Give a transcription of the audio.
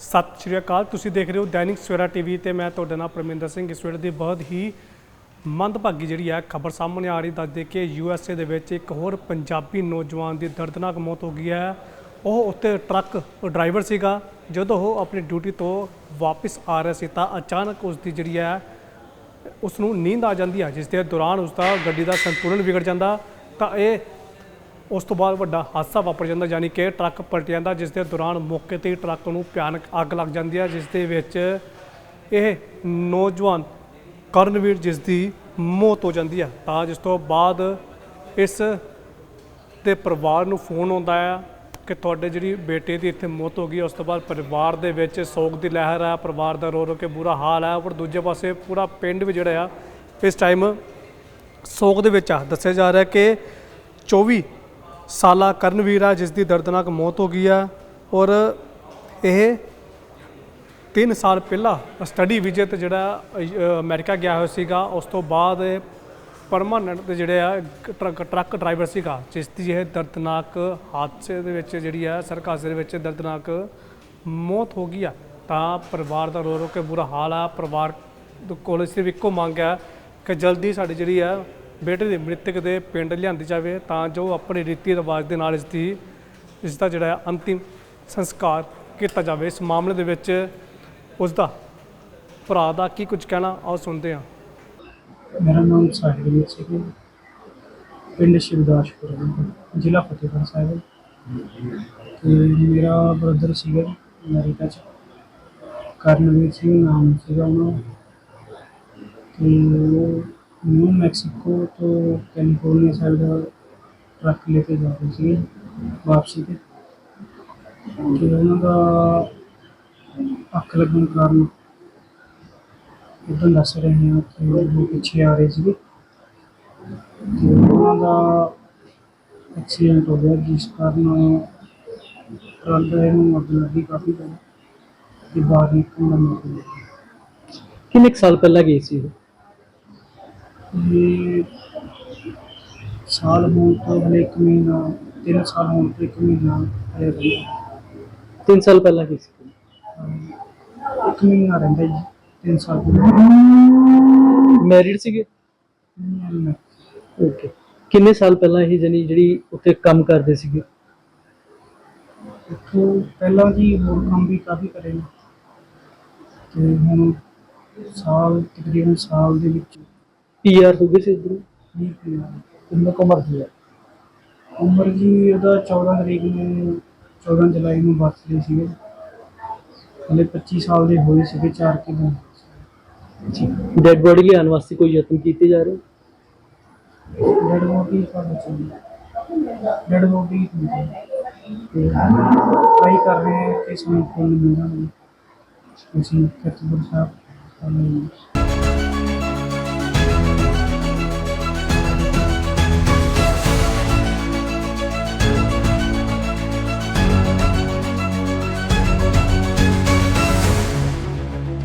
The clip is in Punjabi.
ਸਤਿ ਸ਼੍ਰੀ ਅਕਾਲ। ਤੁਸੀਂ ਦੇਖ ਰਹੇ ਹੋ ਦੈਨਿਕ ਸਵੇਰਾ ਟੀਵੀ ਤੇ ਮੈਂ ਤੁਹਾਡੇ ਨਾਲ ਪਰਮਿੰਦਰ ਸਿੰਘ। ਇਸ ਵੇਲੇ ਦੀ ਬਹੁਤ ਹੀ ਮੰਦਭਾਗੀ ਜਿਹੜੀ ਹੈ ਖਬਰ ਸਾਹਮਣੇ ਆ ਰਹੀ ਦੱਸਦੇ ਕਿ ਯੂ ਐਸ ਏ ਦੇ ਵਿੱਚ ਇੱਕ ਹੋਰ ਪੰਜਾਬੀ ਨੌਜਵਾਨ ਦੀ ਦਰਦਨਾਕ ਮੌਤ ਹੋ ਗਈ ਹੈ। ਉਹ ਉੱਤੇ ਟਰੱਕ ਡਰਾਈਵਰ ਸੀਗਾ। ਜਦੋਂ ਉਹ ਆਪਣੀ ਡਿਊਟੀ ਤੋਂ ਵਾਪਸ ਆ ਰਿਹਾ ਸੀ ਤਾਂ ਅਚਾਨਕ ਉਸ ਦੀ ਜਿਹੜੀ ਹੈ ਉਸ ਨੂੰ ਨੀਂਦ ਆ ਜਾਂਦੀ ਹੈ ਜਿਸ ਦੇ ਦੌਰਾਨ ਉਸ ਦਾ ਗੱਡੀ ਦਾ ਸੰਤੁਲਨ ਵਿਗੜ ਜਾਂਦਾ। ਤਾਂ ਇਹ ਉਸ ਤੋਂ ਬਾਅਦ ਵੱਡਾ ਹਾਦਸਾ ਵਾਪਰ ਜਾਂਦਾ ਯਾਨੀ ਕਿ ਟਰੱਕ ਪਲਟ ਜਾਂਦਾ ਜਿਸ ਦੇ ਦੌਰਾਨ ਮੌਕੇ ਤੇ ਹੀ ਟਰੱਕ ਨੂੰ ਭਿਆਨਕ ਅੱਗ ਲੱਗ ਜਾਂਦੀ ਹੈ ਜਿਸ ਦੇ ਵਿੱਚ ਇਹ ਨੌਜਵਾਨ ਕਰਨਵੀਰ ਜਿਸ ਦੀ ਮੌਤ ਹੋ ਜਾਂਦੀ ਹੈ। ਤਾਂ ਜਿਸ ਤੋਂ ਬਾਅਦ ਇਸ ਦੇ ਪਰਿਵਾਰ ਨੂੰ ਫੋਨ ਆਉਂਦਾ ਹੈ ਕਿ ਤੁਹਾਡੇ ਜਿਹੜੀ ਬੇਟੇ ਦੀ ਇੱਥੇ ਮੌਤ ਹੋ ਗਈ, ਉਸ ਤੋਂ ਬਾਅਦ ਪਰਿਵਾਰ ਦੇ ਵਿੱਚ ਸੋਗ ਦੀ ਲਹਿਰ ਹੈ, ਪਰਿਵਾਰ ਦਾ ਰੋ ਰੋ ਕੇ ਬੁਰਾ ਹਾਲ ਹੈ ਪਰ ਦੂਜੇ ਪਾਸੇ ਪੂਰਾ ਪਿੰਡ ਵੀ ਜਿਹੜਾ ਆ, ਇਸ ਟਾਈਮ ਸੋਗ ਦੇ ਵਿੱਚ ਆ। ਦੱਸਿਆ ਜਾ ਰਿਹਾ ਕਿ 24 ਸਾਲਾ ਕਰਨਵੀਰ ਆ ਜਿਸ ਦੀ ਦਰਦਨਾਕ ਮੌਤ ਹੋ ਗਈ ਆ। ਔਰ ਇਹ 3 ਸਾਲ ਪਹਿਲਾਂ ਸਟੱਡੀ ਵੀਜ਼ੇ ਤੇ ਜਿਹੜਾ ਅ, ਅਮਰੀਕਾ ਗਿਆ ਹੋਇਆ ਸੀਗਾ ਉਸ ਤੋਂ ਬਾਅਦ ਪਰਮਾਨੈਂਟ ਤੇ ਜਿਹੜੇ ਆ ਟਰੱਕ ਟਰੱਕ ਡਰਾਈਵਰ ਸੀਗਾ ਜਿਸ ਦੀ ਇਹ ਦਰਦਨਾਕ ਹਾਦਸੇ ਦੇ ਵਿੱਚ ਜਿਹੜੀ ਆ ਸੜਕ ਹਾਦਸੇ ਦੇ ਵਿੱਚ ਦਰਦਨਾਕ ਮੌਤ ਹੋ ਗਈ ਆ। ਤਾਂ ਪਰਿਵਾਰ ਦਾ ਰੋ ਰੋ ਕੇ ਬੁਰਾ ਹਾਲ ਆ। ਪਰਿਵਾਰ ਕੋਲ ਸਿਰਫ ਇੱਕੋ ਮੰਗ ਹੈ ਕਿ ਜਲਦੀ ਸਾਡੀ ਜਿਹੜੀ ਆ ਬੇਟੇ ਦੇ ਮ੍ਰਿਤਕ ਦੇ ਪਿੰਡ ਲਿਆਂਦੀ ਜਾਵੇ ਤਾਂ ਜੋ ਆਪਣੇ ਰੀਤੀ ਰਿਵਾਜ ਦੇ ਨਾਲ ਇਸ ਦੀ ਇਸ ਦਾ ਜਿਹੜਾ ਅੰਤਿਮ ਸੰਸਕਾਰ ਕੀਤਾ ਜਾਵੇ। ਇਸ ਮਾਮਲੇ ਦੇ ਵਿੱਚ ਉਸ ਦਾ ਭਰਾ ਦਾ ਕੀ ਕੁਝ ਕਹਿਣਾ ਆਓ ਸੁਣਦੇ ਹਾਂ। ਮੇਰਾ ਨਾਮ ਸਾਹਿਬਜੀਤ ਸਿੰਘ ਹੈ। ਪਿੰਡ ਸ਼ਿਵਦਾਸਪੁਰ ਹੈ, ਜ਼ਿਲ੍ਹਾ ਫਤਿਹਗੜ੍ਹ ਸਾਹਿਬ ਹੈ। ਤੇ ਮੇਰਾ ਬ੍ਰਦਰ ਸੀਗਾ ਅਮਰੀਕਾ ਚ ਕਰਨਵੀਰ ਸਿੰਘ ਨਾਮ ਸੀਗਾ ਉਹਨਾਂ ਤੇ ਉਹ ਨਿਊ ਮੈਕਸੀਕੋ ਤੋਂ ਕੈਲੀਫੋਰਨੀਆ ਸਾਈਡ ਦਾ ਟਰੱਕ ਲੈ ਕੇ ਜਾ ਰਹੇ ਸੀ ਵਾਪਸੀ ਤੇ। ਤੇ ਉਹਨਾਂ ਦਾ ਅੱਖ ਲੱਗਣ ਕਾਰਨ ਇਦਾਂ ਦੱਸ ਰਹੇ ਹਾਂ ਕਿ ਉਹ ਪਿੱਛੇ ਆ ਰਹੇ ਸੀਗੇ। ਤੇ ਉਹਨਾਂ ਦਾ ਐਕਸੀਡੈਂਟ ਹੋ ਗਿਆ, ਜਿਸ ਕਾਰਨ ਟਰੱਕ ਡਰਾਈਵਰ ਨੂੰ ਅੱਗ ਲੱਗੀ ਕਾਫੀ ਜ਼ਿਆਦਾ ਤੇ ਬਾਹਰ ਨਿਕਲਣ ਦਾ ਮੌਕਾ ਮਿਲਿਆ। ਕਿੰਨੇ ਕੁ ਸਾਲ ਪਹਿਲਾਂ ਗਏ ਸੀ ਉਹ? ਇਹ ਸਾਲ ਹੋਣ ਤੋਂ ਹਲੇ ਇੱਕ ਮਹੀਨਾ ਤਿੰਨ ਸਾਲ ਹੋਣ ਤੋਂ ਇੱਕ ਮਹੀਨਾ ਹਲੇ ਰਹਿੰਦਾ ਤਿੰਨ ਸਾਲ ਪਹਿਲਾਂ ਗਈ ਸੀ? ਇੱਕ ਮਹੀਨਾ ਰਹਿੰਦਾ ਜੀ ਤਿੰਨ ਸਾਲ ਤੋਂ ਮੈਰਿਡ ਸੀਗੇ? ਓਕੇ ਕਿੰਨੇ ਸਾਲ ਪਹਿਲਾਂ ਇਹ ਜਣੀ ਜਿਹੜੀ ਉੱਥੇ ਕੰਮ ਕਰਦੇ ਸੀਗੇ? ਉੱਥੋਂ ਪਹਿਲਾਂ ਜੀ ਹੋਰ ਕੰਮ ਵੀ ਕਾਫੀ ਕਰੇ ਨੇ। ਤੇ ਹੁਣ ਸਾਲ ਤਕਰੀਬਨ ਸਾਲ ਦੇ ਵਿੱਚ ਪੀਆਰ ਹੋ ਗਏ ਸੀ ਉਧਰੋਂ ਹੀ ਪਿਆ। ਕਿੰਨੇ ਕੁ ਉਮਰ ਹੈ ਉਮਰ ਜੀ ਉਹਦਾ 14 ਤਰੀਕ ਨੂੰ 14 ਜੁਲਾਈ ਨੂੰ ਬਰਥਡੇ ਸੀਗੇ। ਹਲੇ 25 ਸਾਲ ਦੇ ਹੋਏ ਸੀਗੇ ਚਾਰ ਕਿ ਦਿਨ। ਜੀ ਡੈਡ ਬੋਡੀ ਲਿਆਉਣ ਵਾਸਤੇ ਕੋਈ ਯਤਨ ਕੀਤੇ ਜਾ ਰਹੇ? ਡੈਡ ਬੋਡੀ ਸਾਡੇ ਕੋਲ ਡੈਡ ਬੋਡੀ ਟਰਾਈ ਕਰ ਰਹੇ ਹਾਂ ਕਿ ਸਾਨੂੰ ਫੁੱਲ ਮਿਲ ਜਾਣ ਅਸੀਂ ਕਿਰਤਪੁਰ ਸਾਹਿਬ ਸਾਨੂੰ